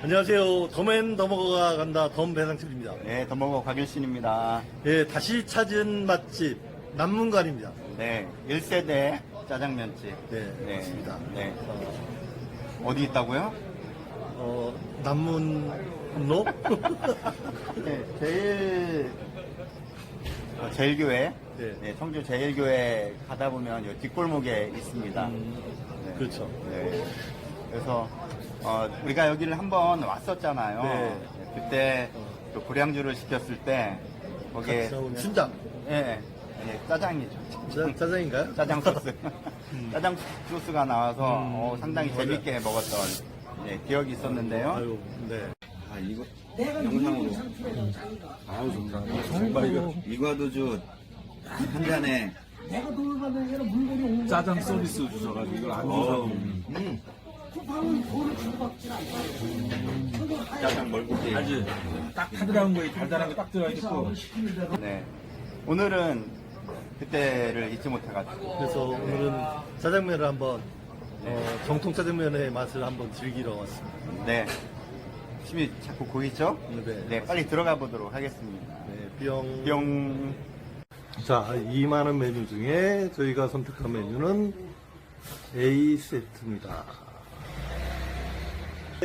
안녕하세요. 덤앤 더머거가 간다. 덤 배상철입니다. 네, 더먹어 곽일신입니다. 예, 다시 찾은 맛집 남문관입니다. 네, 1세대 짜장면집. 네, 맞습니다. 네. 어디 있다고요? 어, 남문로? 네, 제일, 어, 제일교회. 네. 네, 청주 제일교회 가다 보면 요 뒷골목에 있습니다. 네. 그렇죠. 네. 그래서, 어, 우리가 여기를 한번 왔었잖아요. 네. 그때 또 고량주를 시켰을 때, 거기에. 나오는 춘장. 예, 예, 짜장이죠. 짜, 짜장인가요? 짜장 소스. 짜장 소스가 나와서 음, 어, 상당히 맞아요. 재밌게 먹었던 예, 기억이 있었는데요. 아유, 네. 아, 이거 영상으로. 아유, 좋다. 정말 이거. 이과도주 한 잔에. 짜장 서비스 주셔가지고 이걸 안 주셔서 음. 짜장 멀국이. 아주 딱 타들어간 거에 달달한 게딱 들어가 있고 네. 오늘은 그때를 잊지 못해가지고. 그래서 오늘은 짜장면을 한번, 어, 정통 짜장면의 맛을 한번 즐기러 왔습니다. 네. 침이 자꾸 고이죠? 네. 네, 빨리 들어가 보도록 하겠습니다. 네, 뿅. 뿅. 자, 이 많은 메뉴 중에 저희가 선택한 메뉴는 A 세트입니다.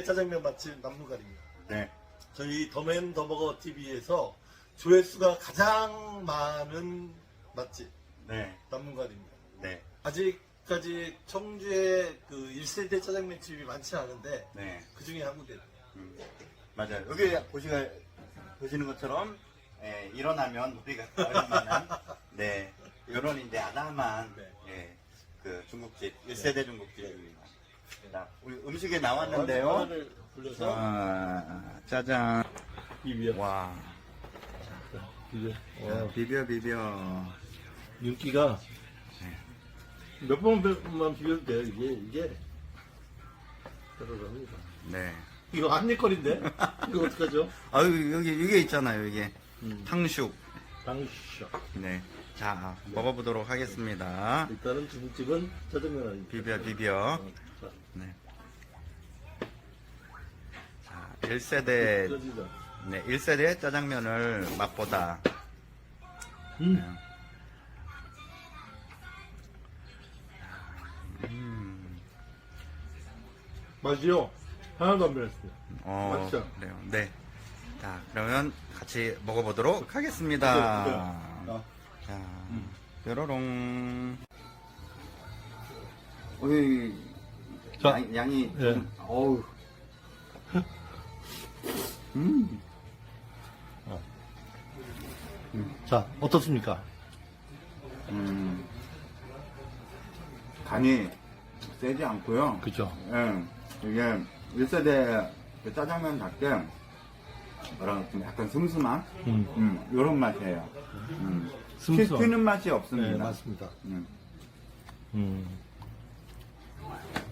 짜장면 맛집 남문관입니다. 네. 저희 더맨 더버거 TV에서 조회수가 가장 많은 맛집 네. 남문관입니다. 네. 아직까지 청주에 그 1세대 짜장면 집이 많지 않은데 네. 그 중에 한 군데. 음, 맞아요. 여기 보시가, 보시는 것처럼, 예, 일어나면 우리가 어린만한, 네, 요런 이제 아담한, 네. 예, 그 중국집, 1세대 중국집입니다. 자, 우리 음식이 나왔는데요. 불려서 아, 짜장. 비벼. 와. 비벼. 자, 어, 비벼, 비벼. 윤기가 몇 번만 비벼도 돼요. 이게 이게 들어갑니다. 네. 이거 한입거리인데 이거 어떡하죠? 아유, 여기, 이게 있잖아요, 이게. 음. 탕수육. 당쇼. 네. 자, 먹어보도록 하겠습니다. 일단은 중국집은 짜장면 아닙니다. 비벼, 비벼. 어, 자, 네. 자, 1세대, 쪄지죠. 네, 1세대 짜장면을 맛보다. 음. 음, 맛이요. 하나도 안 변했습니다. 어, 맛있죠? 그래요. 네. 자, 그러면 같이 먹어보도록 하겠습니다. 아, 자, 뾰로롱. 어이, 자, 양, 양이, 예. 좀, 어우. 음, 자 어떻습니까? 음. 간이 세지 않고요. 그죠. 예, 이게 1세대 그 짜장면답게 뭐라 좀 약간 슴슴한 음. 음, 이런 맛이에요. 음. 튀, 튀는 맛이 없습니다. 네 맞습니다. 음. 음.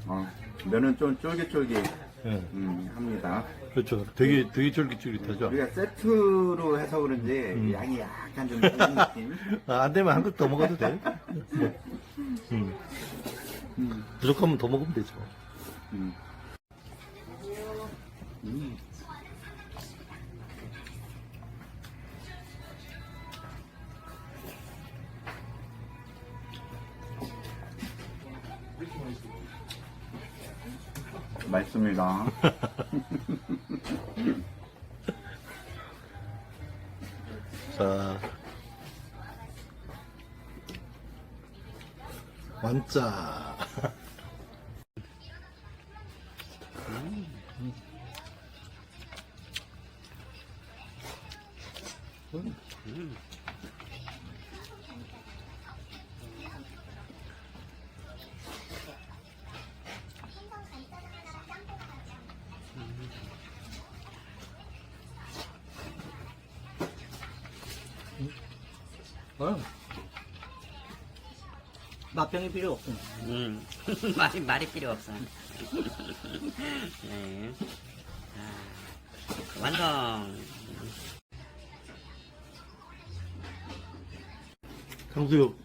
어, 면은 좀 쫄깃쫄깃 예. 음, 합니다. 그렇죠. 되게 되게 쫄깃쫄깃하죠. 우리가 세트로 해서 그런지 음. 양이 약간 좀 적은 느낌. 아, 안 되면 한끗더 먹어도 돼. 음. 음. 부족하면 더 먹으면 되죠. 음. 음. 맛있습니다. 자. 완짜. 아, 맛병이 필요 없어. 음, 말이, 말이 필요 없어. 네. 자, 완성. 탕수육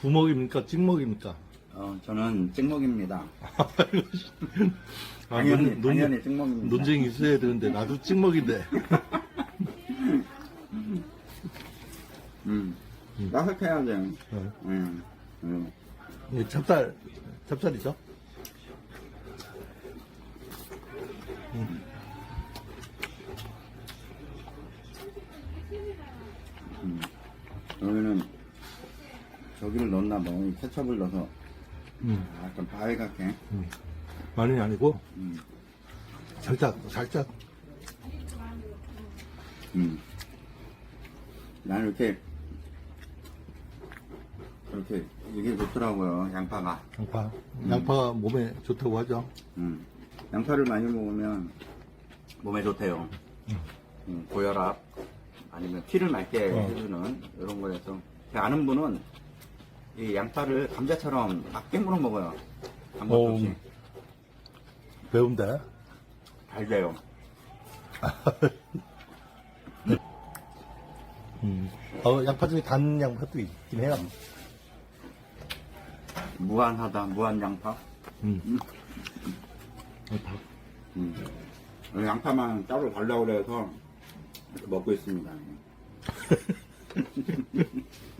부먹입니까? 찍먹입니까? 어, 저는 찍먹입니다. 아, 당연히, 논- 당연히 찍먹입니다. 논쟁이 있어야 되는데 나도 찍먹인데. 음. 따뜻해야 돼. 어. 음. 음. 이게 찹쌀 찹쌀이죠? 여기는 저기를 넣었나 봐. 이 케첩을 넣어서 음, 약간 바위같게. 많이 아니고 음. 살짝 살짝. 음. 나는 이렇게 이렇게 이게 좋더라고요. 양파가. 양파 양파 몸에 좋다고 하죠. 음. 양파를 많이 먹으면 몸에 좋대요. 음, 고혈압 아니면 피를 맑게 어. 해주는 이런 거에서 제 아는 분은 이 양파를 감자처럼 막 깨물어 먹어요. 아무것도 어. 배운데. 잘 돼요. 음. 어, 양파 중에 단 양파도 있긴 해요. 무한하다 무한 양파. 음. 양파. 음. 양파만 따로 달라고 그래서 먹고 있습니다.